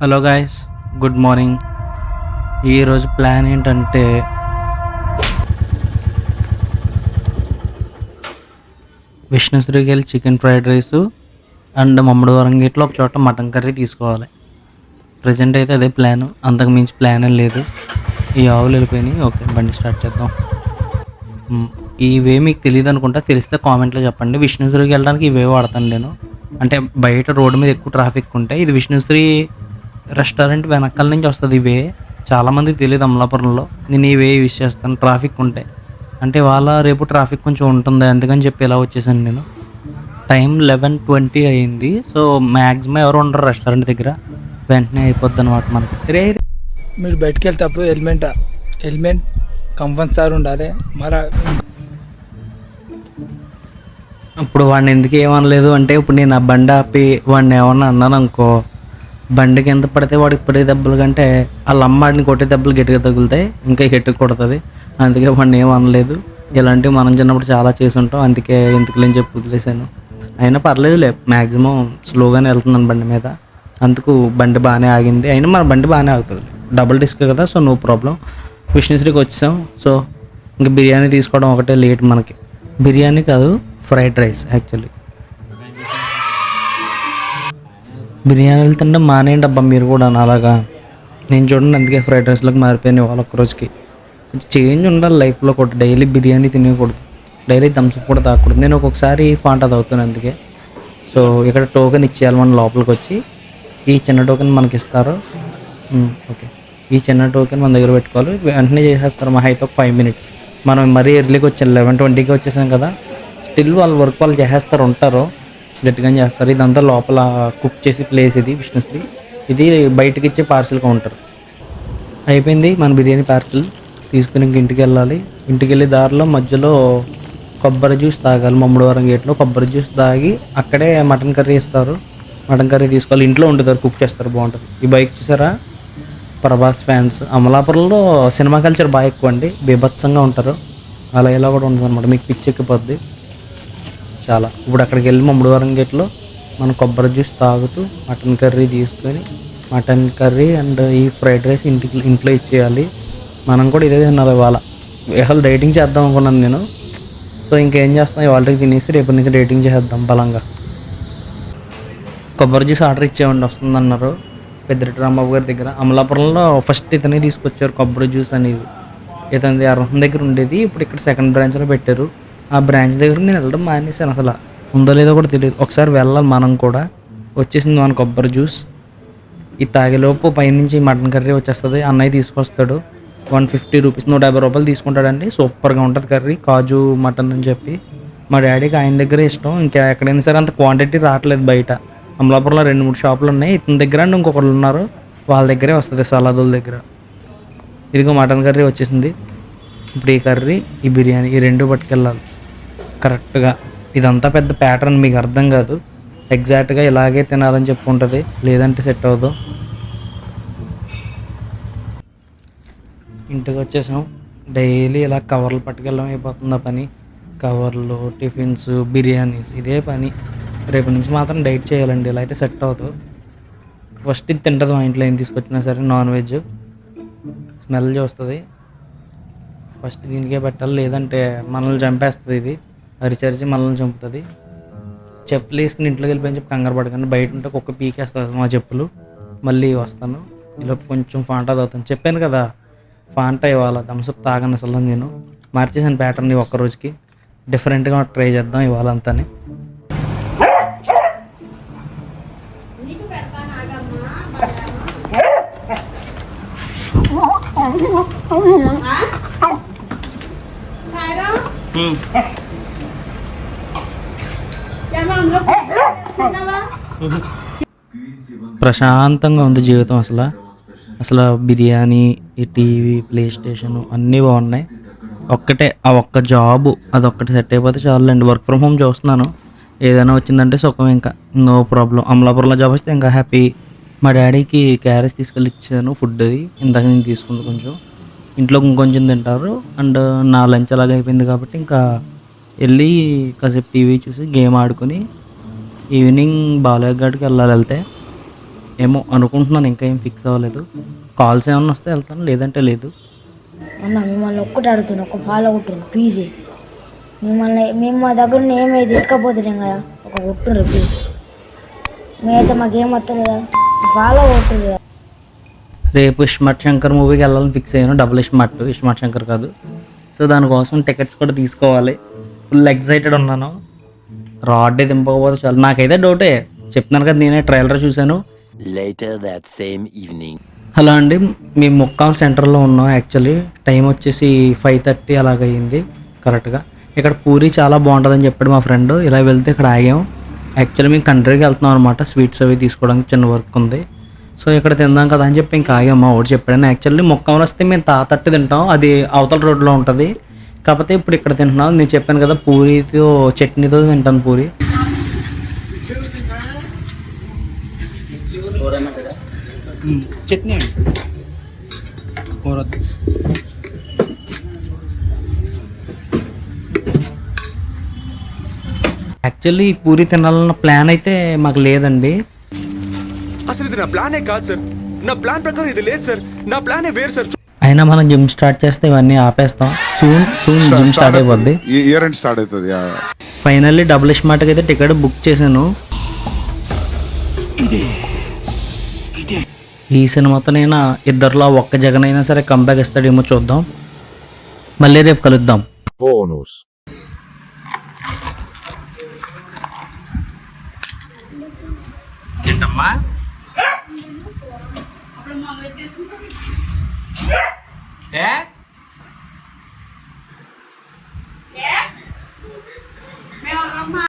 Hello guys good morning. ఈరోజు plan ఏంటంటే విష్ణుశ్రీకి వెళ్ళి చికెన్ ఫ్రైడ్ రైస్ అండ్ మమ్మడి వరంగేట్లో ఒక చోట మటన్ కర్రీ తీసుకోవాలి. ప్రజెంట్ అయితే అదే ప్లాన్. అంతకు మించి ప్లాన్ ఏం లేదు. ఈ ఆవులు వెళ్ళిపోయినాయి. ఓకే బండి స్టార్ట్ చేద్దాం. ఇవే మీకు తెలియదు అనుకుంటా తెలిస్తే కామెంట్లో చెప్పండి. విష్ణుశ్రీకి వెళ్ళడానికి ఇవే వాడతాను నేను. అంటే బయట రోడ్డు మీద ఎక్కువ ట్రాఫిక్ ఉంటే ఇది విష్ణుశ్రీ రెస్టారెంట్ వెనకాల నుంచి వస్తుంది ఇవే. చాలామంది తెలియదు అమలాపురంలో. నేను ఇవే యూస్ చేస్తాను ట్రాఫిక్ ఉంటే. అంటే వాళ్ళ రేపు ట్రాఫిక్ కొంచెం ఉంటుంది? అందుకని చెప్పి ఇలా వచ్చేసాను నేను. టైం లెవెన్ ట్వంటీ అయింది. సో మ్యాక్సిమం ఎవరు ఉండరు రెస్టారెంట్ దగ్గర. వెంటనే అయిపోద్ది అనమాట మనకి. రే మీరు బయటికి వెళ్తేటప్పుడు హెల్మెట్? హెల్మెట్ కంపల్సరీ ఉండాలి. మరి ఇప్పుడు వాడిని ఎందుకు ఏమనలేదు అంటే ఇప్పుడు నేను ఆ బండి ఆపి వాడిని ఏమన్నా అన్నాను అనుకో బండికి ఎంత పడితే వాడికి పడే దెబ్బలు కంటే వాళ్ళ అమ్మ వాడిని కొట్టే దెబ్బలు గట్టిగా తగులుతాయి ఇంకా గట్టిగా కొడుతుంది. అందుకే వాడిని ఏం ఇలాంటివి మనం చిన్నప్పుడు చాలా చేసి ఉంటాం అందుకే ఎందుకు లేని చెప్పి వదిలేశాను. అయినా పర్లేదులే మ్యాక్సిమం స్లోగానే వెళ్తున్నాను బండి మీద. అందుకు బండి బాగానే ఆగింది. అయినా మన బండి బాగానే ఆగుతుంది. డబుల్ డిస్క్ కదా సో నో ప్రాబ్లం. విష్ణుశ్రీకి వచ్చాం. సో ఇంకా బిర్యానీ తీసుకోవడం ఒకటే లేట్ మనకి. బిర్యానీ కాదు ఫ్రైడ్ రైస్ యాక్చువల్లీ. బిర్యానీలు తినడం మానేయండి అబ్బా మీరు కూడా అలాగా. నేను చూడండి అందుకే ఫ్రైడ్ రైస్లోకి మారిపోయాను ఇవాళ ఒక్క రోజుకి చేంజ్ ఉండాలి లైఫ్లో కూడా. డైలీ బిర్యానీ తినకూడదు డైలీ థమ్స్అప్ కూడా తాగకూడదు నేను ఒక్కొక్కసారి ఫాంటా తాగుతాను అందుకే. సో ఇక్కడ టోకెన్ ఇచ్చేయాలి మనం లోపలికి వచ్చి. ఈ చిన్న టోకెన్ మనకి ఇస్తారు. ఓకే. ఈ చిన్న టోకెన్ మన దగ్గర పెట్టుకోవాలి. వెంటనే చేసేస్తారు మా అయితే ఒక ఫైవ్ మినిట్స్ మనం మరీ ఎర్లీకి వచ్చాం లెవెన్ ట్వంటీకి వచ్చేసాం కదా స్టిల్ వాళ్ళ వర్క్ వాళ్ళు చేసేస్తారు ఉంటారు. గట్టిగా చేస్తారు. ఇదంతా లోపల కుక్ చేసి ప్లేస్ ఇది విష్ణుశ్రీ ఇది బయటకి ఇచ్చే పార్సిల్ కౌంటర్ అయిపోయింది మన బిర్యానీ పార్సిల్ తీసుకుని ఇంటికి వెళ్ళాలి. ఇంటికి వెళ్ళే దారిలో మధ్యలో కొబ్బరి జ్యూస్ తాగాలి. మమ్మడివారం గేట్లో కొబ్బరి జ్యూస్ తాగి అక్కడే మటన్ కర్రీ ఇస్తారు. మటన్ కర్రీ తీసుకోవాలి. ఇంట్లో వండుతారు కుక్ చేస్తారు. బాగుంటుంది. ఈ బైక్ చూసారా? ప్రభాస్ ఫ్యాన్స్. అమలాపురంలో సినిమా కల్చర్ బాగా ఎక్కువ అండి. బీభత్సంగా ఉంటారు. అలా ఇలా కూడా ఉంటుంది అనమాట మీకు పిచ్చి ఎక్కిపోద్ది. చాలా. ఇప్పుడు అక్కడికి వెళ్ళి మమ్మడివారం గేట్లో మనం కొబ్బరి జ్యూస్ తాగుతూ మటన్ కర్రీ తీసుకొని మటన్ కర్రీ అండ్ ఈ ఫ్రైడ్ రైస్ ఇంటికి ఇంట్లో ఇచ్చేయాలి. మనం కూడా ఇదే తినాలి ఇవాళ. అసలు డైటింగ్ చేద్దాం అనుకున్నాను నేను. సో ఇంకేం చేస్తాం? ఇవాళకి తినేసి రేపటి నుంచి డైటింగ్ చేద్దాం బలంగా. కొబ్బరి జ్యూస్ ఆర్డర్ ఇచ్చేయండి. వస్తుందన్నారు. పెద్దరెడ్డి రాంబాబు గారి దగ్గర. అమలాపురంలో ఫస్ట్ ఇతనే తీసుకొచ్చారు కొబ్బరి జ్యూస్ అనేది. ఇతని అర్హం దగ్గర ఉండేది ఇప్పుడు ఇక్కడ సెకండ్ బ్రాంచ్లో పెట్టారు. ఆ బ్రాంచ్ దగ్గర నేను వెళ్ళడం మానేశాను అసలు. ఉందో లేదో కూడా తెలియదు. ఒకసారి వెళ్ళాలి మనం కూడా. వచ్చేసింది మన కొబ్బరి జ్యూస్. ఈ తాగేలోపు పైనుంచి మటన్ కర్రీ వచ్చేస్తుంది. అన్నయ్య తీసుకొస్తాడు. వన్ ఫిఫ్టీ రూపీస్ నూట యాభై రూపాయలు తీసుకుంటాడండి. సూపర్గా ఉంటుంది కర్రీ. కాజు మటన్ అని చెప్పి. మా డాడీకి ఆయన దగ్గరే ఇష్టం. ఇంకా ఎక్కడైనా సరే అంత క్వాంటిటీ రావట్లేదు బయట. అమలాపురంలో రెండు మూడు షాపులు ఉన్నాయి. ఇతని దగ్గర అండ్ ఇంకొకరు ఉన్నారు. వాళ్ళ దగ్గరే వస్తుంది సలాదుల దగ్గర. ఇదిగో మటన్ కర్రీ వచ్చేసింది. ఇప్పుడు ఈ కర్రీ ఈ బిర్యానీ ఈ రెండు పట్టుకెళ్ళాలి. కరెక్ట్గా. ఇదంతా పెద్ద ప్యాటర్న్ మీకు అర్థం కాదు. ఎగ్జాక్ట్గా ఇలాగే తినాలని చెప్పుకుంటుంది. లేదంటే సెట్ అవ్వదు. ఇంటికి వచ్చేసాం. డైలీ ఇలా కవర్లు పట్టుకెళ్ళడం అయిపోతుంది ఆ పని. కవర్లు టిఫిన్స్ బిర్యానీస్ ఇదే పని. రేపు నుంచి మాత్రం డైట్ చేయాలండి. ఇలా అయితే సెట్ అవుతుంది ఫస్ట్ ఇది తింటుంది మా ఇంట్లో ఏం తీసుకొచ్చినా సరే నాన్ వెజ్. స్మెల్ చూస్తుంది. ఫస్ట్ దీనికే పెట్టాలి. లేదంటే మనల్ని చంపేస్తుంది ఇది. అరిచరిచి మనల్ని చంపుతుంది. చెప్పులు వేసుకుని ఇంట్లోకి వెళ్ళిపోయి చెప్పి కంగారు పడకండి. బయట ఉంటే కుక్క పీకేస్తుంది మా చెప్పులు. మళ్ళీ వస్తాను. ఇలా కొంచెం ఫాంటా తాగుతాను. చెప్పాను కదా ఫాంటా ఇవాళ థమ్స్అప్ తాగను అసలు నేను. మార్చేసాను ప్యాటర్న్ ఒక్క రోజుకి. డిఫరెంట్గా ట్రై చేద్దాం ఇవాళ అంతానే. ప్రశాంతంగా ఉంది జీవితం అసలు. అసలు బిర్యానీ ఈ టీవీ ప్లే స్టేషన్ అన్నీ బాగున్నాయి. ఒక్కటే ఆ ఒక్క జాబు అదొక్కటి సెట్ అయిపోతే చాలండి వర్క్ ఫ్రమ్ హోమ్ చూస్తున్నాను. ఏదైనా వచ్చిందంటే సుఖం ఇంకా. నో ప్రాబ్లం అమలాపురంలో జాబ్ వస్తే ఇంకా హ్యాపీ మా డాడీకి క్యారేజ్ తీసుకెళ్ళి ఇచ్చాను ఫుడ్ అది. ఇందాక నేను తీసుకుంది కొంచెం. ఇంట్లో ఇంకొంచెం తింటారు. అండ్ నా లంచ్ అలాగ అయిపోయింది కాబట్టి ఇంకా వెళ్ళి కాసేపు టీవీ చూసి గేమ్ ఆడుకొని ఈవినింగ్ బాలయ్య గడికి వెళ్ళాలి వెళ్తే. ఏమో అనుకుంటున్నాను ఇంకా ఏం ఫిక్స్ అవ్వలేదు. కాల్స్ ఏమన్నా వస్తే వెళ్తాను లేదంటే లేదు. అన్న మిమ్మల్ని ఒక్కటి అడుగుతున్నా ఒక ఫాలో కొట్టుండ్రు ప్లీజ్ మిమ్మల్ని మేము మా దగ్గర ఏమైతే ఎక్కకపోతున్నాం కదా ఒక కొట్టుండ్రు ప్లీజ్ మేమైతే మాకేం వస్తుంది కదా. రేపు ఇస్మార్ట్ శంకర్ మూవీకి వెళ్ళాలని ఫిక్స్ అయ్యాను. డబుల్ ఇస్మార్ట్ ఇస్మార్ట్ శంకర్ కాదు. సో దానికోసం టికెట్స్ కూడా తీసుకోవాలి. ఫుల్ ఎక్సైటెడ్ ఉన్నాను. రాడ్ దింపకపోతే చాలు. నాకైతే డౌటే చెప్తున్నాను కదా నేనే ట్రైలర్ చూశాను. That same evening. హలో అండి. మేము ముక్కాం సెంటర్లో ఉన్నాం. యాక్చువల్లీ టైం వచ్చేసి ఫైవ్ థర్టీ అలాగ అయ్యింది కరెక్ట్గా ఇక్కడ పూరి చాలా బాగుంటుందని చెప్పాడు మా ఫ్రెండ్ ఇలా వెళ్తే ఇక్కడ ఆగాం. యాక్చువల్లీ మేము కంట్రీకి వెళ్తున్నాం అనమాట స్వీట్స్ అవి తీసుకోవడానికి చిన్న వర్క్ ఉంది. సో ఇక్కడ తిందాం కదా అని చెప్పి ఇంకా ఆగాం మా ఓడి చెప్పాడు యాక్చువల్లీ ముక్కాం వస్తే మేము తాతట్టి తింటాం. అది అవతల రోడ్లో ఉంటుంది. కాకపోతే ఇప్పుడు ఇక్కడ తింటున్నాం. నేను చెప్పాను కదా పూరితో చట్నీతో తింటాను పూరి. చట్నీ అండి. యాక్చువల్లీ పూరి తినాలన్న ప్లాన్ అయితే మాకు లేదండి. అసలు ఇది నా ప్లానే కాదు సార్. నా ప్లాన్ ప్రకారం ఇది లేదు సార్. నా ప్లానే వేరు సార్. అయినా మనం జిమ్ స్టార్ట్ చేస్తే ఇవన్నీ ఆపేస్తాం. సూన్ సూన్ జిమ్ స్టార్ట్ అయిపోద్ది. ఈ ఇయర్ ఎండ్ స్టార్ట్ అవుతుంది యా. ఫైనల్లీ డబుల్ స్మార్ట్కి అయితే టికెట్ బుక్ చేశాను. ఈ సినిమాతో నేను ఇద్దరిలో ఒక్క జగన్ అయినా సరే కంబ్యాక్ ఇస్తాడేమో చూద్దాం. మళ్ళీ రేపు కలుద్దాం. బోనస్ ఏంటమ్మా? ఏ?